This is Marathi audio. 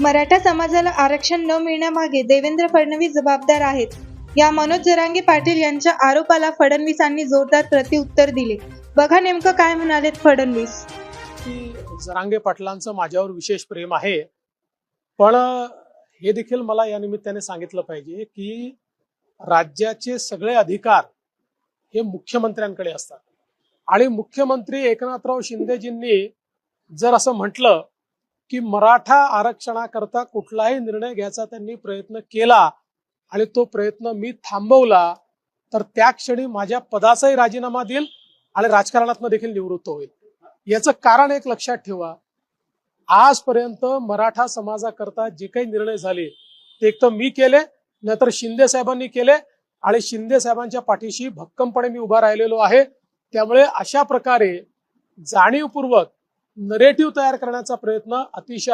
मराठा समाजाला आरक्षण न मिळण्यामागे देवेंद्र फडणवीस जबाबदार आहेत. या मनोज जरांगे पाटील यांच्या आरोपाला फडणवीसांनी जोरदार प्रतिउत्तर दिले. बघा नेमकं काय म्हणालेत फडणवीस. जरांगे पाटलांचं माझ्यावर विशेष प्रेम आहे. पण हे देखील मला या निमित्ताने सांगितलं पाहिजे की राज्याचे सगळे अधिकार हे मुख्यमंत्र्यांकडे असतात. आणि मुख्यमंत्री एकनाथराव शिंदेजींनी जर असं म्हटलं की मराठा आरक्षणाकरता कुठलाही निर्णय घ्यायचा त्यांनी प्रयत्न केला आणि तो प्रयत्न मी थांबवला तर त्या क्षणी माझ्या पदाचाही राजीनामा देईल आणि राजकारणातनं देखील निवृत्त होईल. याचं कारण एक लक्षात ठेवा. आजपर्यंत मराठा समाजाकरता जे काही निर्णय झाले ते एक तर मी केले नाहीतर शिंदे साहेबांनी केले आणि शिंदे साहेबांच्या पाठीशी भक्कमपणे मी उभा राहिलेलो आहे. त्यामुळे अशा प्रकारे जाणीवपूर्वक नरेटिव्ह तयार करण्याचा प्रयत्न अतिशय